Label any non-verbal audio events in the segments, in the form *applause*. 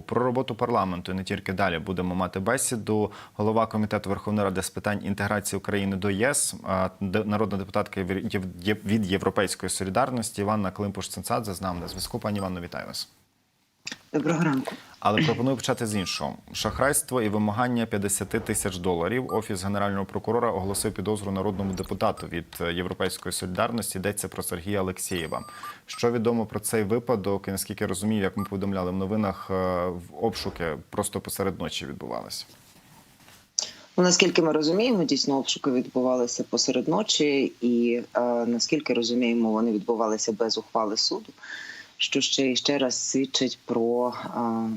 Про роботу парламенту і не тільки далі будемо мати бесіду. Голова комітету Верховної Ради з питань інтеграції України до ЄС, народна депутатка від Європейської солідарності Іванна Климпуш-Цинцадзе з нами на зв'язку. Пані Іванно, вітаю вас. Доброго ранку. Але пропоную почати з іншого. Шахрайство і вимагання 50 тисяч доларів. Офіс генерального прокурора оголосив підозру народному депутату від Європейської солідарності. Йдеться про Сергія Алексєєва. Що відомо про цей випадок? І наскільки я розумію, як ми повідомляли в новинах, е, в обшуки просто посеред ночі відбувалися. Ну, наскільки ми розуміємо, дійсно обшуки відбувалися посеред ночі, і е, наскільки розуміємо, вони відбувалися без ухвали суду, що ще і ще раз свідчить про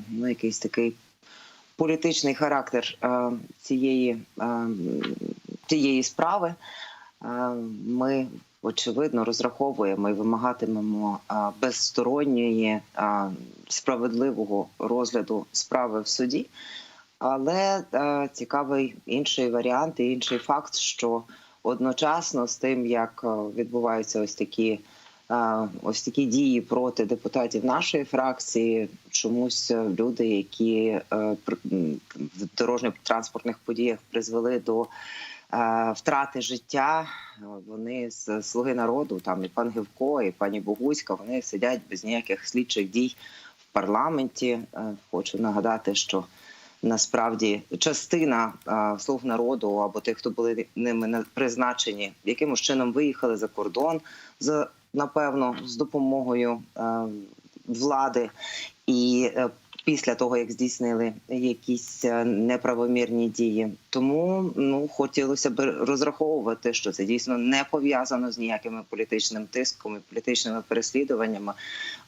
ну, якийсь такий політичний характер цієї, цієї справи. Ми очевидно розраховуємо і вимагатимемо безсторонньої справедливого розгляду справи в суді. Але е, цікавий інший варіант і інший факт, що одночасно з тим, як відбуваються ось такі. Ось такі дії проти депутатів нашої фракції, чомусь е, люди, які е, в дорожньо-транспортних подіях призвели до е, втрати життя. Вони з слуги народу, там і пан Гевко, і пані Богуська, вони сидять без ніяких слідчих дій в парламенті. Хочу нагадати, що насправді частина а, слуг народу або тих, хто були ними на- призначені, якимось чином виїхали за кордон з напевно з допомогою влади і. е, Після того як здійснили якісь е, неправомірні дії, тому ну хотілося б розраховувати, що це дійсно не пов'язано з ніякими політичним тиском і політичними переслідуваннями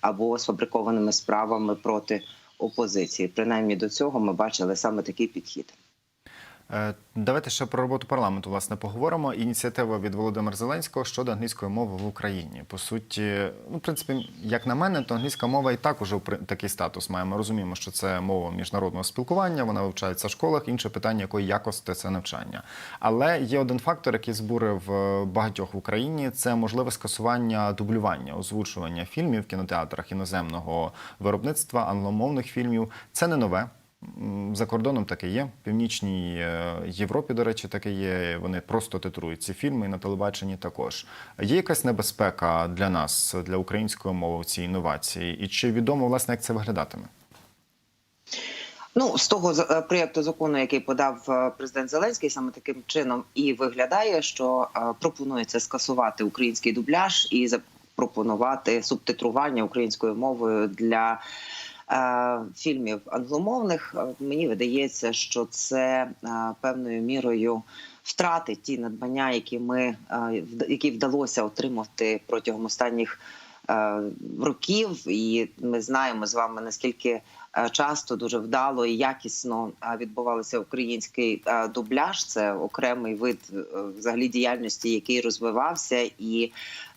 або сфабрикованими справами проти опозиції. Принаймні до цього ми бачили саме такий підхід. Е, Давайте ще про роботу парламенту власне поговоримо. Ініціатива від Володимира Зеленського щодо англійської мови в Україні. По суті, ну в принципі, як на мене, то англійська мова і так уже такий статус має. Ми розуміємо, що це мова міжнародного спілкування, вона вивчається в школах. Інше питання, якої якості це навчання. Але є один фактор, який збурив е, багатьох в Україні. Це можливе скасування дублювання, озвучування фільмів в кінотеатрах іноземного виробництва, англомовних фільмів. Це не нове. За кордоном таке є. В Північній е, Європі, до речі, таке є. Вони просто титрують ці фільми і на телебаченні також. Є якась небезпека для нас, для української мови в цій інновації? І чи відомо, власне, як це виглядатиме? Ну з того е, проєкту закону, який подав е, президент Зеленський, саме таким чином і виглядає, що пропонується скасувати український дубляж і запропонувати субтитрування українською мовою для. Е, Фільмів англомовних Е, мені видається, що це е, певною мірою втратить ті надбання, які ми які вдалося отримати протягом останніх років, і ми знаємо з вами наскільки часто дуже вдало і якісно е, відбувався український е, дубляж. Це окремий вид е, взагалі діяльності, який розвивався і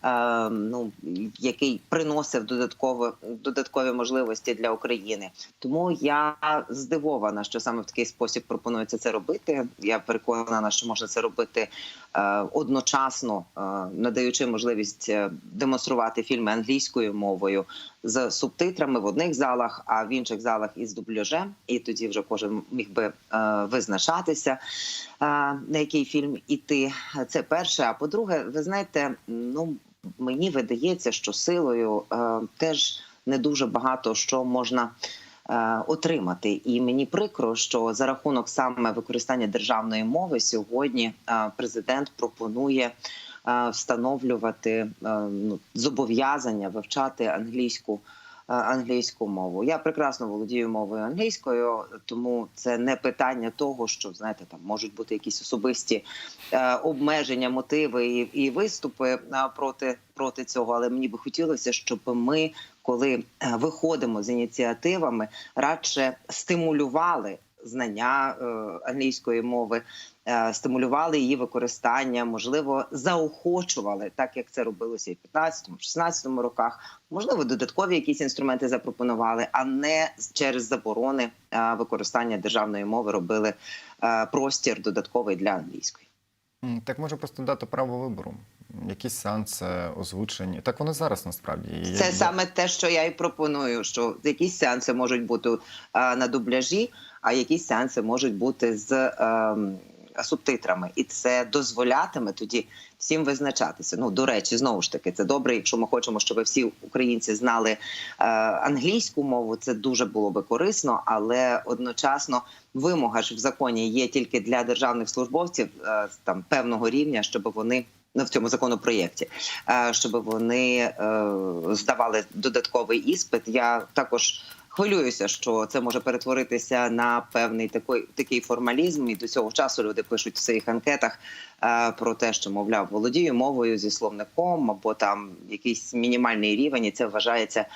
е, ну який приносив додатково додаткові можливості для України. Тому я здивована, що саме в такий спосіб пропонується це робити. Я переконана, що можна це робити е, одночасно, е, надаючи можливість е, демонструвати фільми англійською мовою з субтитрами в одних залах, а в інших залах із дубляжем. І тоді вже кожен міг би е, визначатися, е, на який фільм іти. Це перше. А по-друге, ви знаєте, ну мені видається, що силою е, теж не дуже багато що можна. Отримати, і мені прикро, що за рахунок саме використання державної мови сьогодні президент пропонує встановлювати е, ну, зобов'язання вивчати англійську е, англійську мову. Я прекрасно володію мовою англійською, тому це не питання того, що знаєте, там можуть бути якісь особисті е, обмеження, мотиви і, і виступи е, проти, проти цього. Але мені би хотілося, щоб ми, коли е, виходимо з ініціативами, радше стимулювали знання е, англійської мови, е, стимулювали її використання, можливо, заохочували, так як це робилося і в 15-16 роках. Можливо, додаткові якісь інструменти запропонували, а не через заборони е, використання державної мови робили простір додатковий для англійської. Так може просто дати право вибору. Якісь сеанси озвучені. Так воно зараз насправді. І Це саме те, що я і пропоную. Що якісь сеанси можуть бути е, на дубляжі, а якісь сеанси можуть бути з е, субтитрами, і це дозволятиме тоді всім визначатися. Ну до речі, знову ж таки, це добре. Якщо ми хочемо, щоб всі українці знали е, англійську мову, це дуже було би корисно, але одночасно вимога ж в законі є тільки для державних службовців е, там певного рівня, щоб вони. В цьому законопроєкті, щоб вони е, здавали додатковий іспит. Я також хвилююся, що це може перетворитися на певний такий, такий формалізм. І до цього часу люди пишуть в своїх анкетах е, про те, що мовляв володію мовою зі словником або там якийсь мінімальний рівень, і це вважається.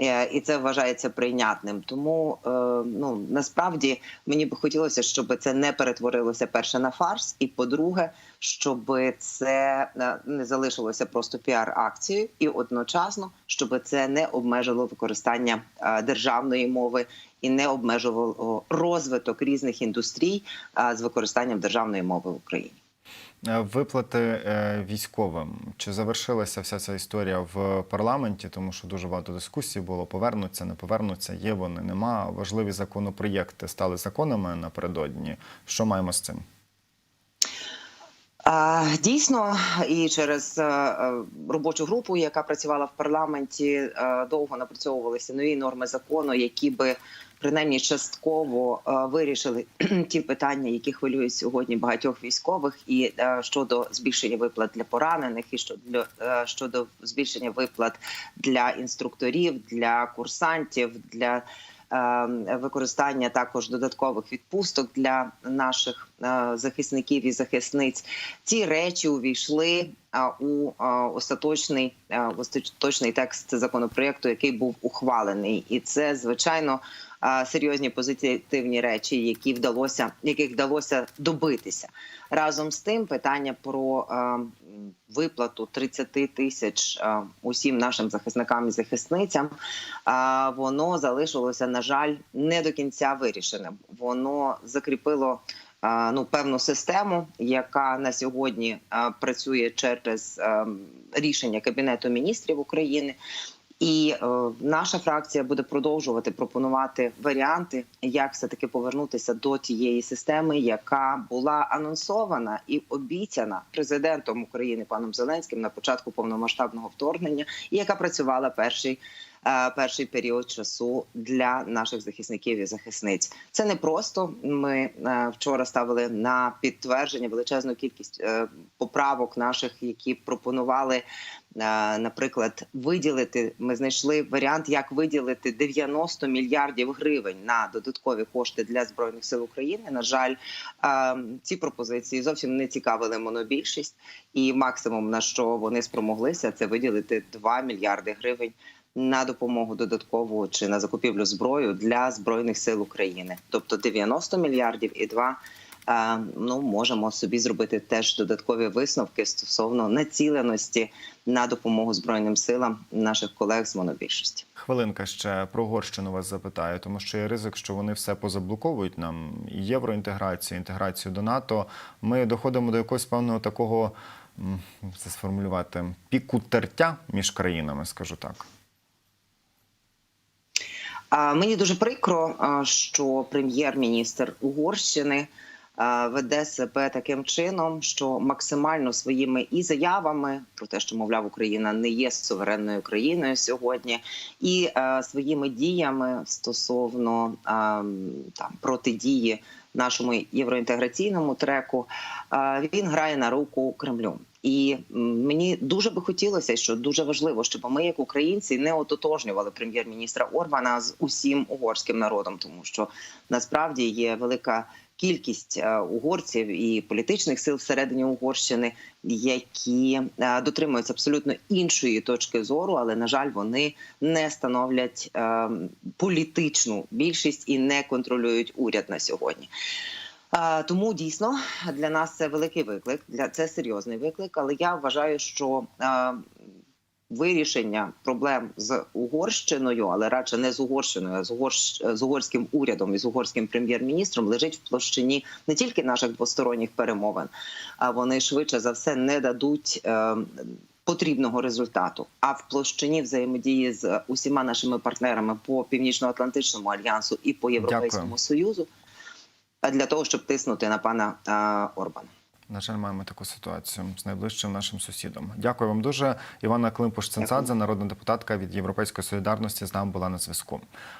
Е, І це вважається прийнятним. Тому е, ну насправді мені би хотілося, щоб це не перетворилося перше на фарс, і по-друге, щоб це е, не залишилося просто піар-акцією, і одночасно, щоб це не обмежило використання державної мови і не обмежувало розвиток різних індустрій з використанням державної мови в Україні. Е, Виплати е, військовим. Чи завершилася вся ця історія в парламенті? Тому що дуже багато дискусій було: повернуться, не повернуться, є вони, нема. Важливі законопроєкти стали законами напередодні. Що маємо з цим? Дійсно, і через е, е, робочу групу, яка працювала в парламенті, е, довго напрацьовувалися нові норми закону, які би принаймні частково вирішили *clears throat* ті питання, які хвилюють сьогодні багатьох військових, і щодо збільшення виплат для поранених, і щодо щодо збільшення виплат для інструкторів, для курсантів, для використання також додаткових відпусток для наших е, захисників і захисниць. Ці речі увійшли у остаточний остаточний текст законопроекту, який був ухвалений, і це звичайно серйозні позитивні речі, які вдалося, яких вдалося добитися. Разом з тим, питання про а, м, виплату 30 тисяч усім нашим захисникам і захисницям, воно залишилося, на жаль, не до кінця вирішеним. Воно закріпило ну певну систему, яка на сьогодні працює через рішення Кабінету міністрів України. І е, наша фракція буде продовжувати пропонувати варіанти, як все таки повернутися до тієї системи, яка була анонсована і обіцяна президентом України паном Зеленським на початку повномасштабного вторгнення, і яка працювала перший. Е, Перший період часу для наших захисників і захисниць це не просто. Ми е, вчора ставили на підтвердження величезну кількість е, поправок наших, які пропонували наприклад, виділити. Ми знайшли варіант, як виділити 90 мільярдів гривень на додаткові кошти для збройних сил України. На жаль, ці пропозиції зовсім не цікавили монобільшість, і максимум на що вони спромоглися, це виділити 2 мільярди гривень. На допомогу додаткову чи на закупівлю зброю для збройних сил України, тобто 90 мільярдів і 2 е, ну можемо собі зробити теж додаткові висновки стосовно націленості на допомогу збройним силам наших колег з монобільшості. Хвилинка ще про Угорщину вас запитаю, тому що є ризик, що вони все позаблоковують нам євроінтеграцію, інтеграцію до НАТО. Ми доходимо до якогось певного такого це сформулювати піку тертя між країнами, скажу так. Мені дуже прикро, що прем'єр-міністр Угорщини веде себе таким чином, що максимально своїми і заявами про те, що мовляв Україна не є суверенною країною сьогодні, і а, своїми діями стосовно а, там протидії нашому євроінтеграційному треку, він грає на руку Кремлю. І мені дуже би хотілося, що дуже важливо, щоб ми, як українці, не ототожнювали прем'єр-міністра Орбана з усім угорським народом, тому що насправді є велика кількість е, угорців і політичних сил всередині Угорщини, які е, дотримуються абсолютно іншої точки зору, але на жаль, вони не становлять е, політичну більшість і не контролюють уряд на сьогодні. Тому дійсно для нас це великий виклик, для це серйозний виклик. Але я вважаю, що вирішення проблем з Угорщиною, але радше не з Угорщиною, а з, Угорщ... з угорським урядом і з угорським прем'єр-міністром лежить в площині не тільки наших двосторонніх перемовин, а вони швидше за все не дадуть. Е... Потрібного результату, а в площині взаємодії з усіма нашими партнерами по північно-атлантичному альянсу і по європейському Дякую. союзу, для того, щоб тиснути на пана е, Орбана. На жаль, маємо таку ситуацію з найближчим нашим сусідом. Дякую вам дуже. Івана Климпуш-Цинцадзе, народна депутатка від Європейської солідарності, з нами була на зв'язку.